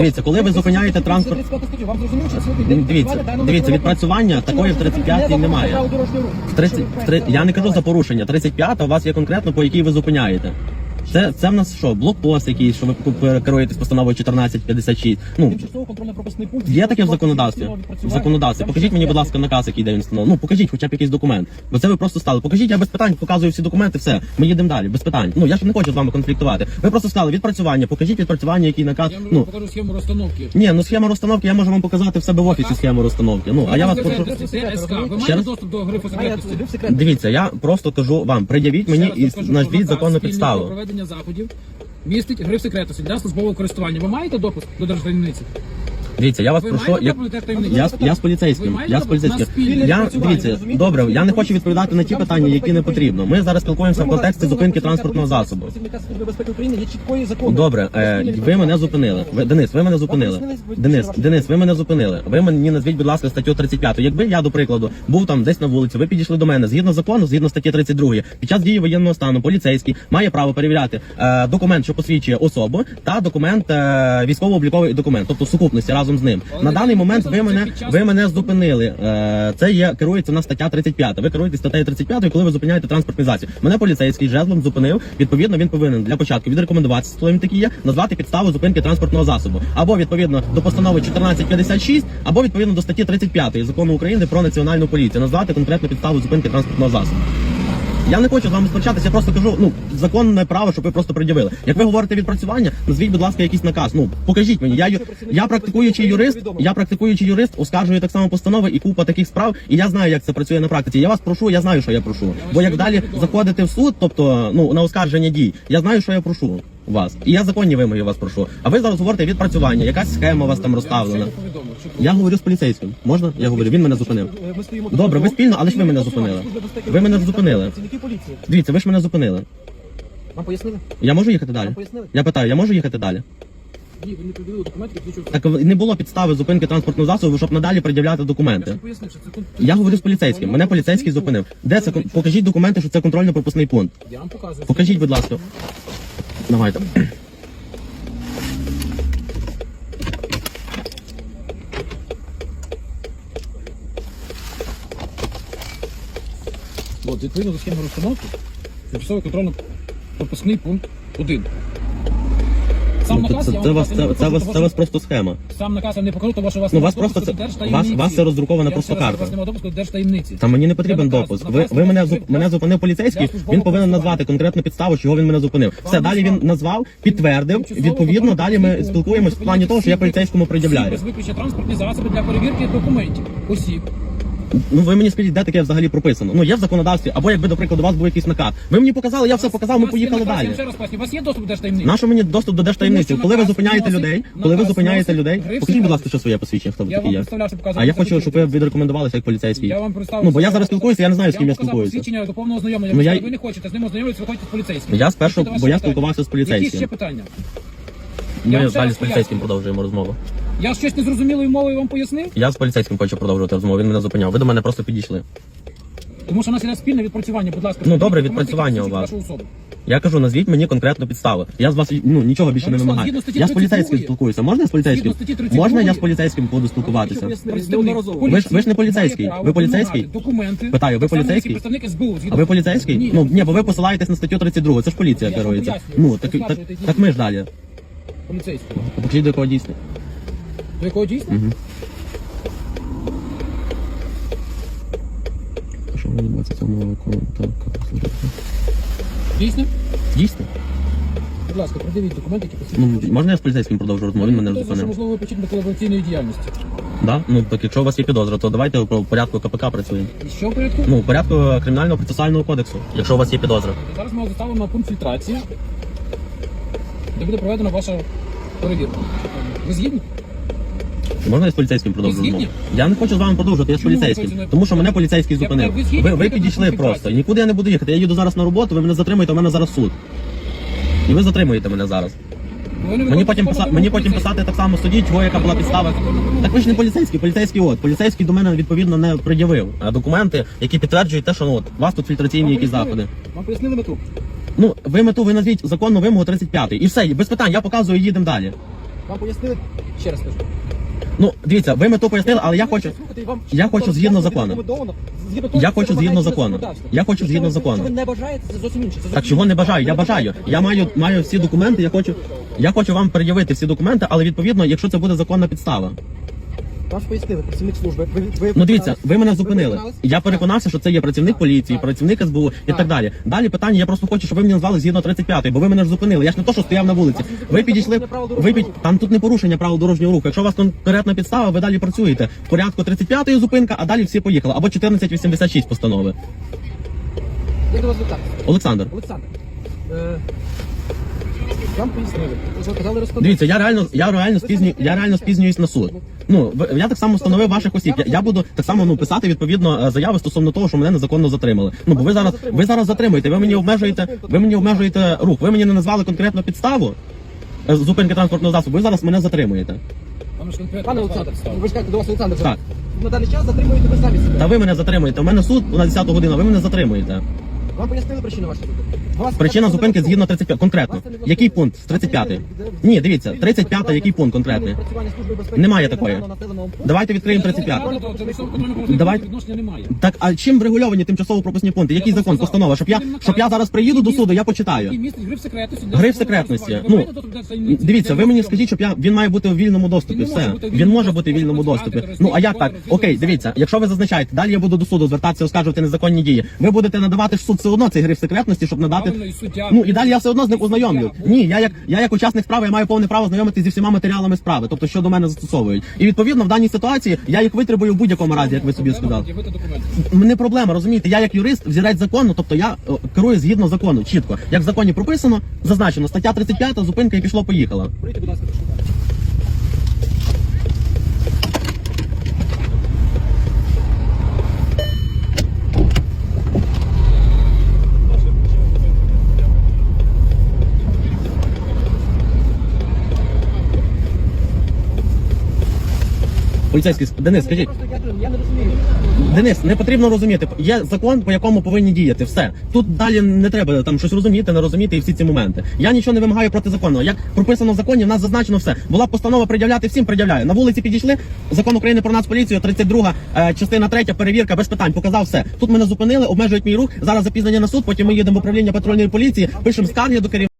Дивіться, коли ви зупиняєте транспорт. 35 статтю, вам зрозуміло, що сьогодні день Дивіться, дивіться, відпрацювання такої в 35-й немає. В 30, в 30, я не кажу за порушення. 35-та у вас є конкретно, по якій ви зупиняєте. Це, це в нас що, блокпост якийсь, що ви керуєтесь постановою 1456. Ну, Тимчасово контрольно-пропускний пункт. Є таке в законодавстві. В законодавстві. Покажіть мені, будь ласка, наказ, який де він встановлений. Ну, покажіть хоча б якийсь документ. Бо це ви просто стали. Покажіть, я без питань показую всі документи, все. Ми їдемо далі, без питань. Ну я ж не хочу з вами конфліктувати. Ви просто сказали відпрацювання, покажіть відпрацювання, який наказ. Я вам Ну покажу схему розстановки. ні, ну схема розстановки, я можу вам показати в себе в офісі схему розстановки. Ну а я вас прошу. Ви маєте доступ до грифу секретності? Дивіться, я просто кажу вам, пред'явіть мені і назвіть законну підставу. Про проведення заходів містить гриф секретності для службового користування. Ви маєте допуск до держтаємниці? Дивіться, я вас Ви прошу. Я, я, я з поліцейським. Я з поліцейським. Я дивіться, добре, я не хочу відповідати на ті питання, які не потрібно. Ми зараз спілкуємося в контексті зупинки транспортного засобу. Добре, е, ви мене зупинили. Ви, Денис, ви мене зупинили. Денис, Денис, ви мене зупинили. Ви мені назвіть, будь ласка, статтю 35. Якби я, до прикладу, був там десь на вулиці, ви підійшли до мене згідно закону, згідно статті 32, під час дії воєнного стану поліцейський має право перевіряти е, документ, що посвідчує особу, та документ е, військово-обліковий документ, тобто сукупності разом з ним. На даний момент ви мене ви мене зупинили. Е, це є керується на стаття 35. Ви керуєтесь статтею 35, коли ви зупиняєте транспортний засіб. Мене поліцейський жезлом зупинив. Відповідно, він повинен для початку відрекомендуватися, хто він такий є, назвати підставу зупинки транспортного засобу. Або відповідно до постанови 1456, або відповідно до статті 35 закону України про національну поліцію, назвати конкретну підставу зупинки транспортного засобу. Я не хочу з вами сперечатися, я просто кажу, ну законне право, щоб ви просто пред'явили. Як ви говорите відпрацювання, назвіть, будь ласка, якийсь наказ. Ну покажіть мені. Я ю- я практикуючий юрист, я практикуючий юрист, оскаржую так само постанови і купа таких справ, і я знаю, як це працює на практиці. Я вас прошу, я знаю, що я прошу. Бо як далі заходити в суд, тобто ну на оскарження дій, я знаю, що я прошу вас. І я законні вимоги вас прошу. А ви зараз говорите відпрацювання, якась схема у вас там розставлена. Що Я говорю з поліцейським. Можна? Я говорю, він мене зупинив. Е, Ми стоїмо Добре, ви спільно, але ж ви мене зупинили. Ви мене зупинили. Працівники поліції. Дивіться, ви ж мене зупинили. Вам пояснили? Я можу їхати далі? Вам пояснили? Я питаю, я можу їхати далі? Ні, ви не Так не було підстави зупинки транспортного засобу, щоб надалі пред'являти документи. Я пояснив, що це тут... Я говорю з поліцейським. Мене поліцейський зупинив. Де це? кон- Покажіть документи, що це контрольно-пропускний пункт. Я вам показую. Покажіть, будь ласка. Давайте. От, відповідно до схеми розстановки, тимчасовий контрольно-пропускний пункт 1. Сам Ну, то наказ це, я це, вам вас, це, це, вас, це вас просто схема. Сам наказ я не покажу, тому що у вас Ну, немає вас просто це- вас- вас це роздрукована просто карта. У вас немає допуску. Та мені не потрібен наказ. допуск. Ви, Наказ ви мене, зуп- мене зупинив поліцейський, він повинен користування. назвати конкретну підставу, чого він мене зупинив. Все, далі він назвав. підтвердив. Відповідно, далі ми спілкуємось в плані того, що я поліцейському пред'являю. без виключення транспортні засоби для перевірки документів. Осіб. Ну ви мені скажіть, де таке взагалі прописано? Ну є в законодавстві, або якби, до прикладу, у вас був якийсь наказ. Ви мені показали, я все показав, ми поїхали наказ, Я далі. ще раз поясню, у вас є доступ до держтаємниці? Нащо мені доступ до держтаємниці? Коли ви зупиняєте людей, коли ви зупиняєте людей, покажіть, будь ласка, що своє посвідчення, хто ви такий є. А я хочу, щоб ви відрекомендувалися як поліцейський. Я вам представив. Ну бо я зараз спілкуюся, я не знаю, з ким я спілкуюся. посвідчення до повного знайомлення. Ну, Ви не хочете з ним ознайомитися, виходите з поліцейським. Я спершу, Які бо я спілкувався з Які поліцейським. ще питання? Ми далі з поліцейським продовжуємо розмову. Я щось незрозумілою мовою вам пояснив? Я з поліцейським хочу продовжувати розмову. Він мене зупиняв. Ви до мене просто підійшли. Тому що у нас іде спільне відпрацювання, будь ласка. Ну, добре, відпрацювання у вас. Я кажу, назвіть мені конкретну підставу. Я з вас ну нічого більше Ну, не вимагаю. згідно статті Я з поліцейським спілкуюся. Можна я з поліцейським? Згідно статті 32? Можна я з поліцейським буду спілкуватися? Ви ж- ви ж не поліцейський. Ви поліцейський? Документи. Питаю, ви поліцейський? Представник СБУ. А згідно- ви поліцейський? Ні. Ну ні, бо ви посилаєтесь на статтю 32. Це ж поліція Я ж вам керується. пояснюю. Ну так, так, Оскаржуєте так ми ж далі. Поліцейський. Покажіть, до якого дійсно. До якого дійсно? Мгм. Що мені 27 року? Так, служити. Дійсно? Дійсно? Будь ласка, придивіть документи, які посвідчують. Ну можна я з поліцейським продовжу розмову? Він мене що, зупинив. можливо, ви до колабораційної діяльності. Да? Ну так якщо у вас є підозра, то давайте по порядку КПК працюємо. Що в порядку? Ну, в порядку кримінального процесуального кодексу, якщо у вас є підозра. Зараз ми вас доставимо на пункт фільтрації, де буде проведена ваша перевірка. Ви згідні? Можна я з поліцейським продовжу розмову? Я не хочу з вами продовжувати, я з поліцейським. Тому що мене поліцейський зупинив. ви Ви, підійшли просто. Нікуди я не буду їхати. Я їду зараз на роботу, ви мене затримуєте, у мене зараз суд. І ви затримуєте мене зараз. Мені потім, писа... мені потім писати так само суді, чого яка була підстава. Так ви ж не поліцейський, поліцейський от. Поліцейський до мене відповідно не пред'явив документи, які підтверджують те, що ну, от, у вас тут фільтраційні якісь заходи. Вам пояснили мету? Ну, ви мету ви назвіть законну вимогу 35 І все, без питань, я показую, їдемо далі. Вам пояснили, ще раз кажу. Ну, дивіться, ви мету пояснили, але я хочу. Я хочу згідно закону. Я хочу згідно закону. Я хочу згідно закону. Ви не бажаєте, це зовсім інше. Так чого не бажаю? Я бажаю. Я маю маю всі документи. Я хочу, я хочу вам пред'явити всі документи, але відповідно, якщо це буде законна підстава. Вам ж пояснили, працівник служби. Ви, ви Ну дивіться, ви мене зупинили. Я переконався, що це є працівник поліції, працівник СБУ і Так. далі. Далі питання, я просто хочу, щоб ви мені назвали згідно 35-ї, бо ви мене ж зупинили. Я ж не то, що стояв на вулиці. Ви підійшли. Ви під... Там тут не порушення правил дорожнього руху. Якщо у вас конкретна підстава, ви далі працюєте. В порядку 35-ї зупинка, а далі всі поїхали. Або 1486 постанови. Як до вас звертатися? Олександр. Олександр. Е, вам пояснили. Дивіться, я реально, я реально спізню, я реально спізнююсь на суд. Ну, я так само встановив ваших осіб. Я, я буду так само ну писати відповідно е, заяви стосовно того, що мене незаконно затримали. Ну бо ви зараз ви зараз затримуєте. Ви мені обмежуєте, ви мені обмежуєте рух. Ви мені не назвали конкретну підставу е, зупинки транспортного засобу. Ви зараз мене затримуєте. Вам ж Пане Олександр, ви ж кажете до вас Олександр. Так. На даний час затримуєте ви самі себе. Та ви мене затримуєте. У мене суд на 10 годину. Ви мене затримуєте. Вам пояснили причину вашої зупинки? Причина зупинки згідно 35. Конкретно. Який пункт з 35? Ні, дивіться, 35 який пункт конкретний. Немає такої. Давайте відкриємо 35. До Давайте. Так, а чим врегульовані тимчасово пропускні пункти? Який закон, постанова? Щоб я щоб я зараз приїду до суду, я почитаю. гриф секретності. Ну дивіться, ви мені скажіть, щоб я він має бути у вільному доступі. Все він може бути доступі, вільному доступі. Ну а як так? Окей, дивіться, якщо ви зазначаєте, далі я буду до суду звертатися, оскаржувати незаконні дії. Ви будете надавати ж суд одно цей гриф секретності, щоб надати. Правильно, і суддя. Ну і далі я все одно з ним ознайомлю. Ні, я як я як учасник справи, я маю повне право знайомитися зі всіма матеріалами справи, тобто що до мене застосовують. І відповідно в даній ситуації я їх витребую в будь-якому разі, як ви собі сказали. Не проблема, розумієте? Я як юрист взірець закону, тобто я о, керую згідно закону, чітко. Як в законі прописано, зазначено стаття 35, зупинка і пішло, поїхала. Прийдіть, будь ласка, Поліцейський, Денис, скажіть. Денис, не потрібно розуміти. Є закон, по якому повинні діяти. Все. Тут далі не треба там щось розуміти, не розуміти і всі ці моменти. Я нічого не вимагаю протизаконного. Як прописано в законі, в нас зазначено все. Була постанова пред'являти всім, пред'являю. На вулиці підійшли. Закон України про нацполіцію, 32 е, частина 3, перевірка без питань. Показав все. Тут мене зупинили, обмежують мій рух. Зараз запізнення на суд. Потім ми їдемо в управління патрульної поліції, пишемо скарги до керівника.